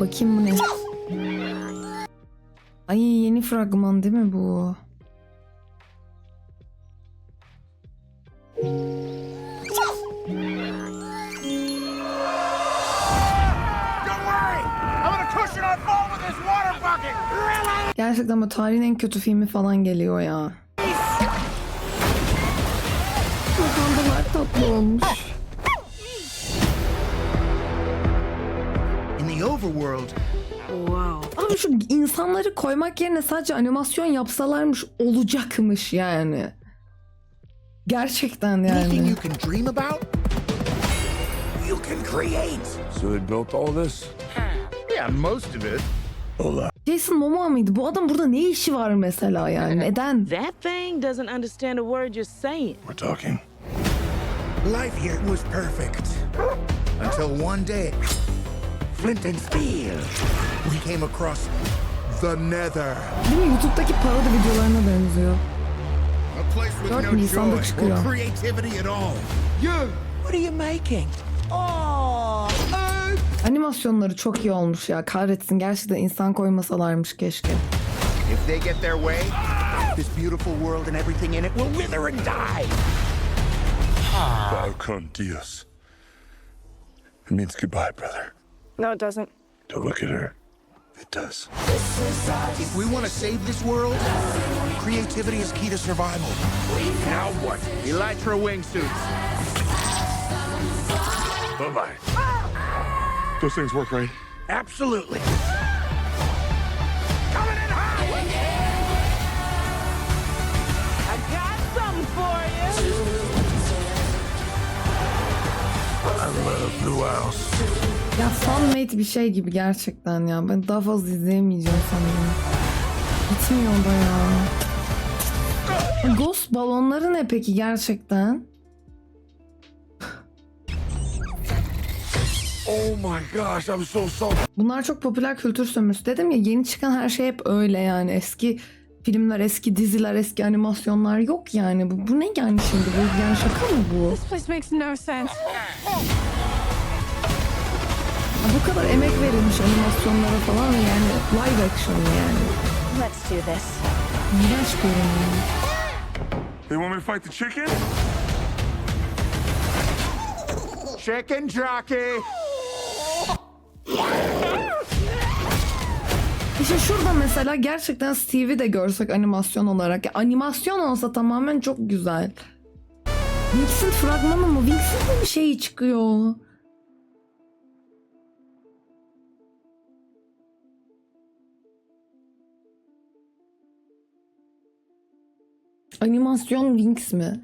Bakayım bu ne? Ay yeni fragman değil mi bu? Gerçekten bu tarihin en kötü filmi falan geliyor ya. Pandalar tatlı olmuş. Overworld, Abi şu insanları koymak yerine sadece animasyon yapsalarmış olacakmış yani. Gerçekten anything yani. you can dream about, you can create. So they built all this? Yeah, most of it. Jason Momoa mıydı? Bu adam burada ne işi var mesela yani? Neden? That thing doesn't understand a word you're saying. We're talking. Life here was perfect. Until one day, Flint and Steel, we came across the Nether. Değil mi? YouTube'daki parodi videolarına benziyor. A place with Dört no Nisan'da joy çıkıyor. or creativity at all. You! What are you making? Oh, Earth! Animasyonları çok iyi olmuş ya. Kahretsin gerçekten insan koymasalarmış keşke. If they get their way, this beautiful world and everything in it will wither and die. Bao con Dios. It means goodbye, brother. No, it doesn't. Don't look at her. It does. If we want to save this world, creativity is key to survival. Now what? Elytra wingsuits. Bye bye. Those things work, right? Absolutely. Coming in hot! I got something for you. I love Blue House. Ya fanmade bir şey gibi gerçekten ya. Ben daha fazla izleyemeyeceğim sanırım. Bitmiyor da ya. Ghost balonları ne peki gerçekten? Oh my gosh, I'm so sorry. Bunlar çok popüler kültür sömürüsü. Dedim ya yeni çıkan her şey hep öyle yani. Eski filmler, eski diziler, eski animasyonlar yok yani. Bu, bu ne yani şimdi? Bu yani şaka mı bu? This place makes no sense. Bu kadar emek verilmiş animasyonlara falan yani live action yani. Let's do this. İğrenç görünüyor. They want me to fight the chicken? Chicken jockey! İşte şurada mesela gerçekten Steve'i de görsek animasyon olarak. Ya animasyon olsa tamamen çok güzel. Wings'in fragmanı mı? Wings'in de bir şey çıkıyor. Animasyon Wings mi?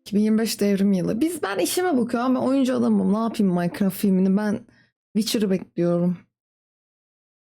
2025 devrim yılı. Biz ben işime bakıyorum ama oyuncu adamım. Ne yapayım Minecraft filmini? Ben Witcher'ı bekliyorum.